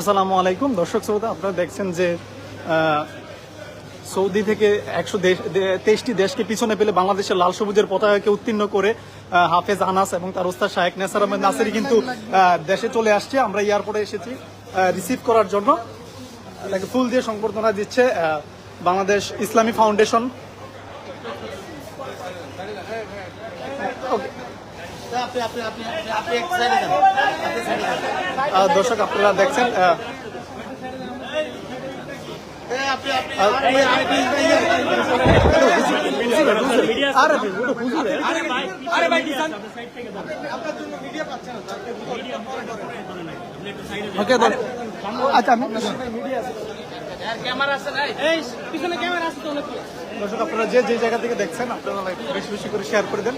আসসালামু আলাইকুম। দর্শক শ্রোতা, আপনারা দেখছেন যে সৌদি থেকে একশো তেইশটি দেশকে পিছনে পেলে বাংলাদেশের লাল সবুজের পতাকাকে উত্তীর্ণ করে হাফেজ আনাস এবং তার ওস্তাদ শাহেক নেসার আহমেদ নাসিরি কিন্তু দেশে চলে আসছে। আমরা এয়ারপোর্টে এসেছি রিসিভ করার জন্য। তাকে ফুল দিয়ে সংবর্ধনা দিচ্ছে বাংলাদেশ ইসলামী ফাউন্ডেশন। ওকে। দর্শক আপনারা দেখছেন আচ্ছা আমি দর্শক আপনারা যে যে জায়গা থেকে দেখছেন আপনারা বেশি বেশি করে শেয়ার করে দেন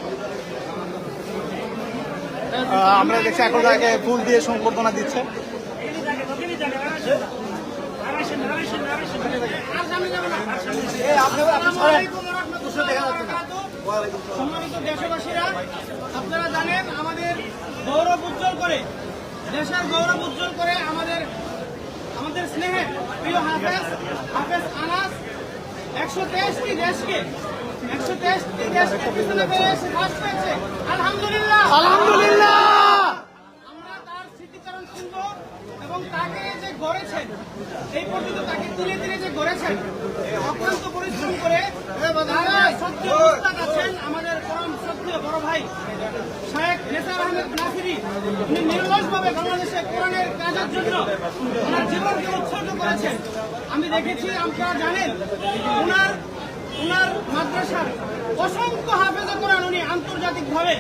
আমরা দেখছি এখন আগে ফুল দিয়ে সংবর্ধনা দিচ্ছে। সম্মানিত দেশবাসীরা আপনারা জানেন আমাদের গৌরব উজ্জ্বল করে দেশের গৌরব উজ্জ্বল করে আমাদের আমাদের স্নেহের প্রিয় হাফেজ হাফেজ আনাস একশো তেইশটি দেশকে আলহামদুলিল্লাহ। আলহামদুলিল্লাহ। আমরা তার স্মৃতিচারণ শুনব এবং তাকে যে গড়েছেন এই পর্যন্ত তাকে ধীরে ধীরে যে গড়েছেন অক্লান্ত পরিশ্রম করে তারা শ্রদ্ধেয় উস্তাদ আছেন আমাদের পরম শ্রদ্ধেয় বড় ভাই শায়েখ নেসার আহমেদ নাসিরি উনি নির্লসভাবে বাংলাদেশে কোরআনের কাজের জন্য ওনার জীবনকে উৎসর্গ করেছেন। আমি দেখেছি আপনারা জানেন ওনার ওনার মাদ্রাসার অসংখ্য হাফেজে কোরআন উনি আন্তর্জাতিকভাবে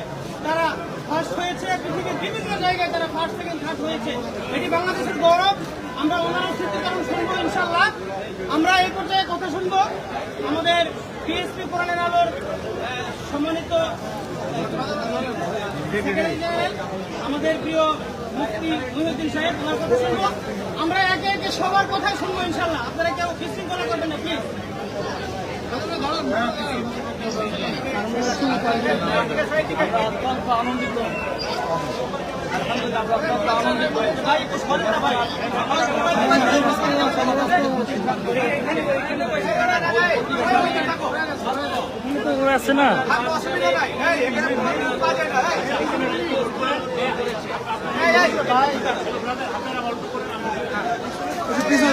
তারা ফার্স্ট হয়েছে, পৃথিবীর বিভিন্ন জায়গায় তারা ফার্স্ট সেকেন্ড থার্ড হয়েছে। এটি বাংলাদেশের গৌরব। আমরা ওনার স্মৃতিচারণ শুনব ইনশাল্লাহ আমরা এই পর্যায়ে কথা শুনব আমাদের পিএসপি কোরআনের আলোর সম্মানিত আমাদের প্রিয় মুফতি মহিউদ্দিন সাহেব, ওনার কথা শুনব। আমরা একে একে সবার কথাই শুনব ইনশাল্লাহ আপনারা কেউ বিশৃঙ্খলা করবেন না প্লিজ ভাই একটু সরেন না ভাই আছে না?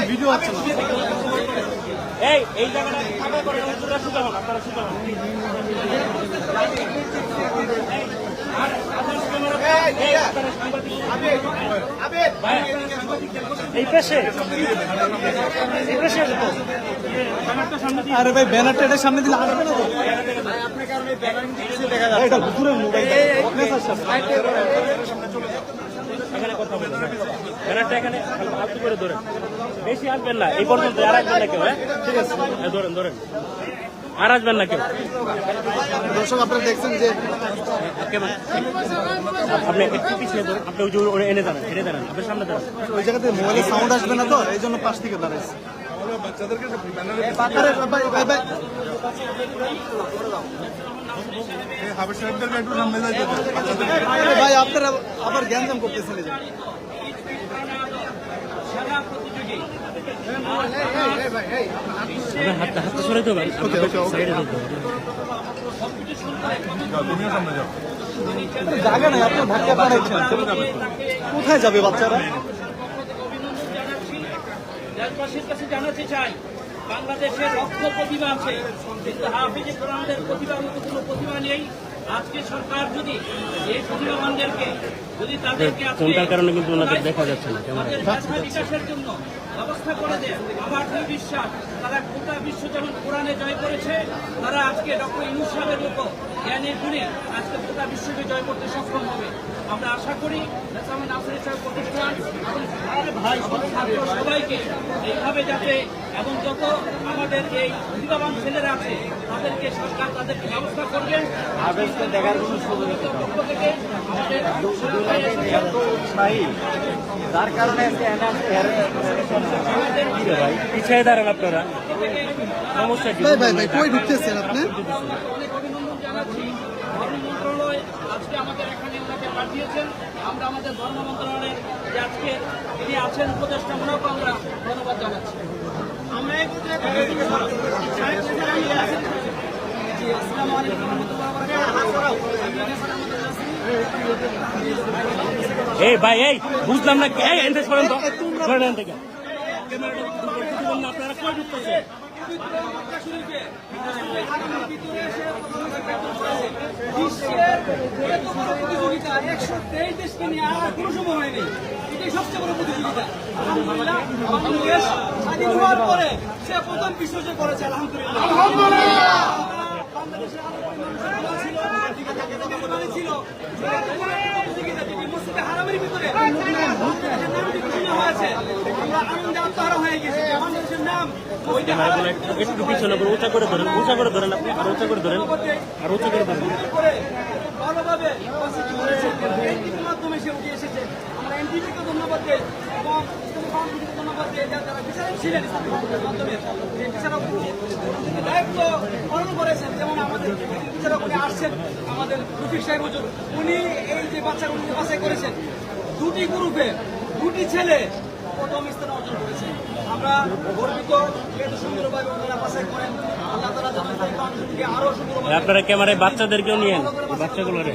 ভিডিও আছে না এই এই জায়গাটা ফাঁকা করে হুজুররা শুতে হন আপনারা শুতে হন এই পাশে এই পাশে আসো তো। আরে ভাই ব্যানারটা এটার সামনে দিলে আসবে না এটা হুজুরের মোবাইল এখানে কথা বলুন। ব্যানারটা এখানে আলতু করে ধরেন। বেশি আসবেন না এই পর্যন্ত আর আসবেন না কেউ হ্যাঁ? ঠিক আছে হ্যাঁ, ধরেন ধরেন। আর আসবেন না কেউ। দর্শক আপনারা দেখছেন যে আপনি একটু পিছিয়ে ধরেন। আপনি ওই যে এনে দাঁড়ান এনে দাঁড়ান আপনার সামনে দাঁড়ান। ওই জায়গাতে মোবাইলে সাউন্ড আসবে না তো এই জন্য পাশ থেকে দাঁড়াইছে। আরে ভাই ভাই ভাই ভাই আপনারা আবার জ্ঞানজাম করতেছেন হাতটা হাতটা সরে দেবেন সাইডে জায়গা নাই, আপনার ধাক্কা বানাইছেন কোথায় যাবে বাচ্চারা? জানাতে চাই বাংলাদেশের লক্ষ প্রতিভা আছে কিন্তু হাফিজে কোরআনের প্রতিভার মতো কোনো প্রতিভা নেই। আজকে সরকার যদি এই প্রতিভাবানদেরকে যদি তাদেরকে আজকে কারণে কিন্তু ওনাদের দেখা যাচ্ছে না বিকাশের জন্য ব্যবস্থা করে দেয় আমার দুই বিশ্বাস তারা গোটা বিশ্ব যেমন কোরআনে জয় করেছে তারা আজকে ডক্টর ইউনুস সাহেবের মতো জ্ঞানের গুণে আজকে গোটা বিশ্বকে জয় করতে সক্ষম হবে। আমরা আশা করি প্রতিষ্ঠান ভাই ছাত্র সবাইকে এইভাবে যাতে এবং যত আমাদের এই প্রতিভাবান ছেলেরা আছে তাদেরকে সরকার তাদেরকে ব্যবস্থা করবেন দেখার কোনো পক্ষ থেকে আমাদের যার কারণে পিছিয়ে দাঁড়ান আপনারা। সমস্যা কি? ভাই ভাই ভাই কই ঢুকতেছেন আপনি? অনেক অভিনন্দন জানাচ্ছি। আজকে আমাদের এখানে ওনাকে পাঠিয়েছেন। আমরা আমাদের ধর্ম মন্ত্রণালয়ের যে আজকে তিনি আছেন উপদেষ্টামূলক আমরা ধন্যবাদ জানাচ্ছি। আমরা আসসালামু আলাইকুম। এই ভাই এই বুঝলাম না এই এন্ট্রেস করেন তো। আপনারা কই ঢুকতেছে বিশ্বের এত বড় একশো তেইশ দেশকে হয়নি এটাই সবচেয়ে বড় প্রতিযোগিতা আলহামদুলিল্লাহ। পরে সে প্রথম বিশ্ব করেছে আলহামদুলিল্লাহ বাংলাদেশের আরও মানুষের দোয়া ছিল, দিকে থাকে থাকে প্রধানই ছিল। যে প্রতিযোগিতা যেটি মসজিদে হারামের ভিতরে বাংলাদেশের নাম ঘোষণা হয়েছে। আমরা আনন্দে আত্মহারা হয়ে গেছি বাংলাদেশের নাম মসজিদে হারামের একটু একটু পিছনে করে উঁচা করে ধরেন, উঁচা করে ধরেন আপনি, আর উঁচা করে ধরেন, আর উঁচা করে ধরেন। যেমন আমাদের সাহেব উনি এই যে উনি করেছেন দুটি গ্রুপে দুটি ছেলে প্রথম স্থান অর্জন করেছে। আমরা গর্বিত সুন্দরভাবে ওনারা বাছাই করেন আল্লাহ যেন আরও সুন্দরভাবে আপনারা ক্যামেরায় বাচ্চাদেরকেও নিয়েন? বাচ্চাগুলোরে?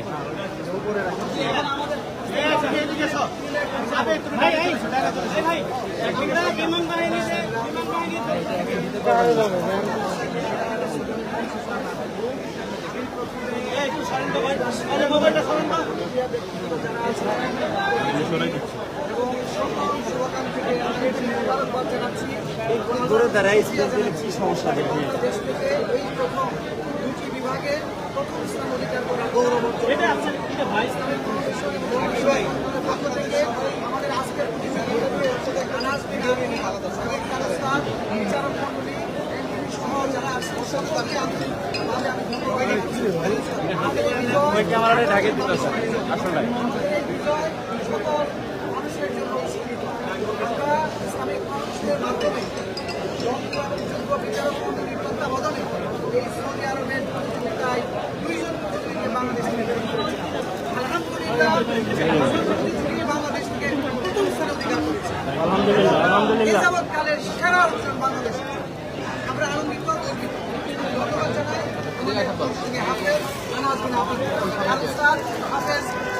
দূরে দাঁড়ায় স্পেস দিলে কি সমস্যা বিজয়- ক্যামেরাটা ঢাকে দিতেছে আসলে আমাদের এই বিজয় সকল মানুষের জন্য উৎসর্গিত। আমরা ফাউন্ডেশনের মাধ্যমে তত্ত্বাবধানে এই সৌদি আরবের প্রতিযোগিতায় দুইজন প্রতিযোগীকে বাংলাদেশ নির্ধারণ আলহামদুলিল্লাহ বাংলাদেশ থেকে প্রথম স্থান অধিকার করেছে। আলহামদুলিল্লাহ আলহামদুলিল্লাহ। এ যাবৎকালের সেরা অর্জন বাংলাদেশ। আমরা আনন্দিত ধন্যবাদ জানাই। আমাদের হাফেজ আনাজ হাফেজ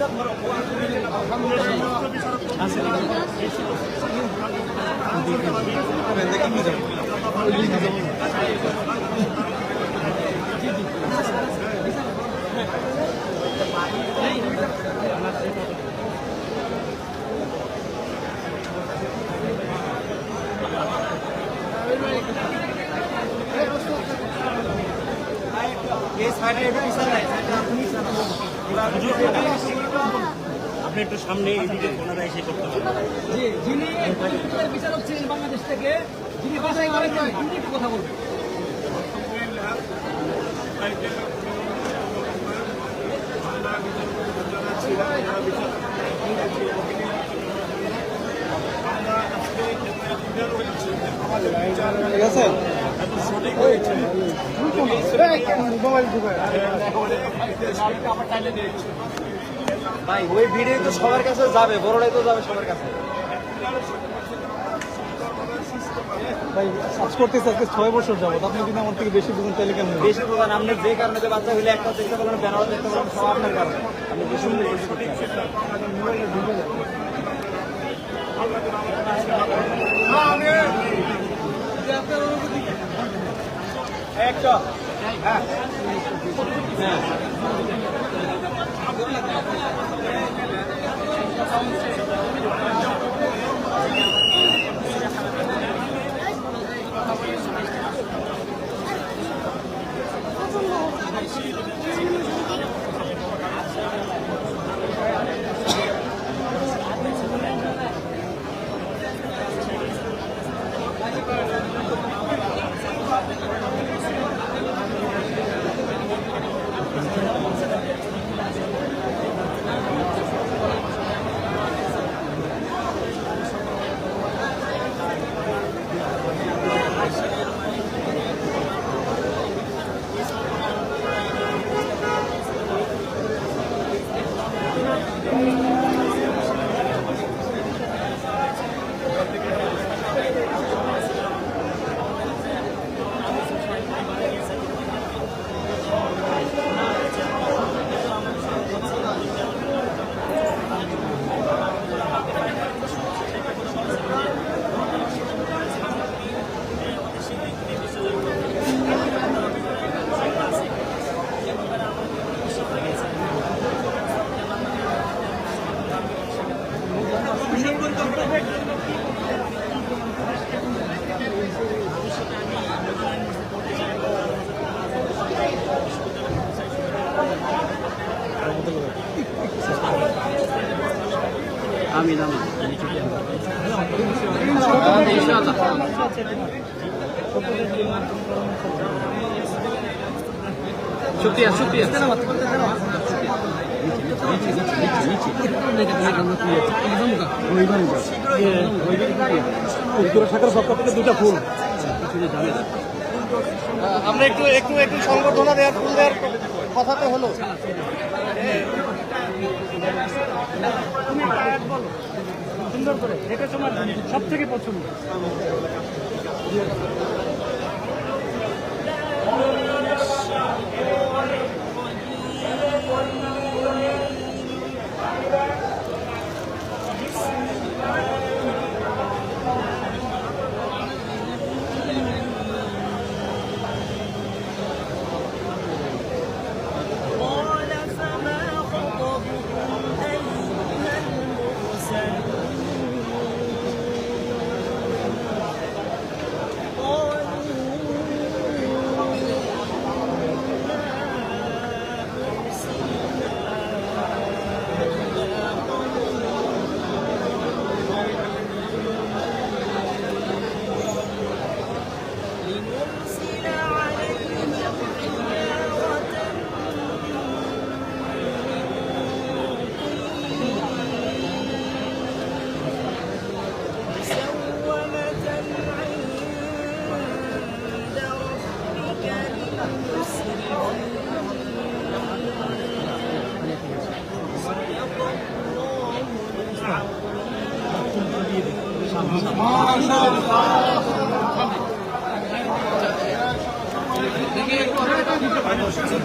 এই সাহেবকে আমরা এই সাইডটা একটু পিছিয়ে দেন না, এই সাইডটা একটু পিছিয়ে দেন। সকলকে ধন্যবাদ এই সাইডে একটু পিছিয়ে দেন, সাইডটা আপনি পিছিয়ে দেন। আপনি একটু সামনে এদিকে কোনারা এসে করতে পারেন যিনি বিচারক ছিলেন বাংলাদেশ থেকে যিনি তিনি একটু কথা বলবেন ঠিক আছে ভাই ওই ভিডিও তো সবার কাছে যাবে বড়রাই তো যাবে সবার কাছে। ভাই কাজ করতেছে আজকে ছয় বছর যাবত। আপনি যদি আমার থেকে বেশি বুঝেন তাহলে কেমন বেশি প্রধান আপনি যে কারণে যে বাচ্চা হইলে একটা দেখতে পেলেন ব্যানার দেখতে পেলেন সব আপনার কারণে। আপনি বেশি বেশি করতে একটা Vamos ver. শুক্রিয়া শুক্রিয়া আমরা একটু একটু একটু সংবর্ধনা দেওয়ার ফুল দেওয়ার কথা তো হলো। সুন্দর করে এটা তোমার সব থেকে পছন্দ।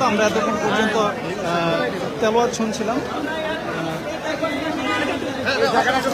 আমরা এতক্ষণ পর্যন্ত তেলোয়ার শুনছিলাম তার দর্শক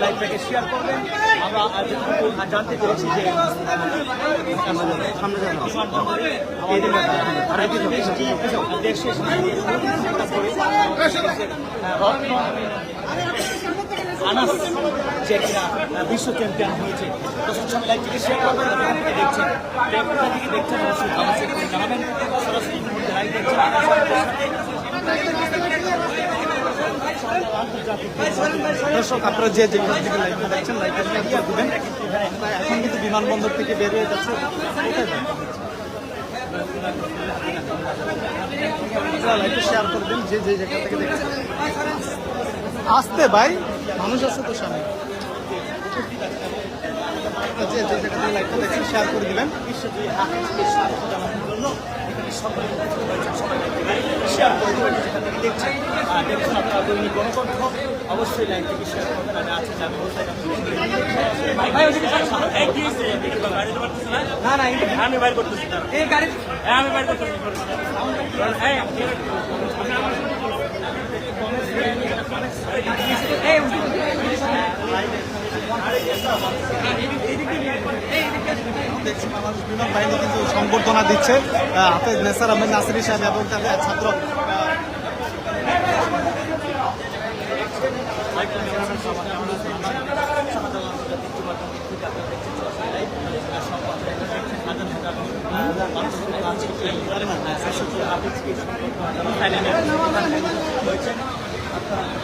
লাইভটাকে শেয়ার করবেন আমরা জানতে পেরেছি যে দেশে আনাস যে কিনা বিশ্ব চ্যাম্পিয়ন হয়েছে। তো সব লাইভটিকে শেয়ার করবেন এখান থেকে দেখছেন। কোথা থেকে দেখছেন অবশ্যই কমেন্টে করে জানাবেন। সরাসরি লাইভ দেখছেন দর্শক, আপনারা যে যেখান থেকে লাইভটা দেখছেন লাইভটা করে দিবেন এখন কিন্তু বিমানবন্দর থেকে বের হয়ে যাচ্ছে। আপনারা লাইভটা শেয়ার করবেন, যে যে জায়গা থেকে দেখছেন। আসতে ভাই। মানুষ আছে তো সামনে যে যে জায়গা থেকে দেখছেন শেয়ার করে দিবেন। শেয়ার করে দেবেন যেখান থেকে দেখছেন। আর আপনারা দৈনিক গণকণ্ঠ অবশ্যই লাইভটিকে শেয়ার করবেন আমি আছি যাবে না। না আমি বাইর করতেছি এই গাড়ি হ্যাঁ, আমি বাইর করতেছি এই, দেখছি সংবর্ধনা দিচ্ছে হাফেজ নেসার আহমেদ নাসিরি সাহেব এবং তাদের ছাত্র আপনারা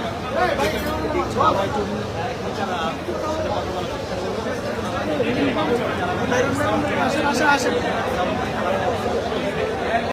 আসেন আসেন আসেন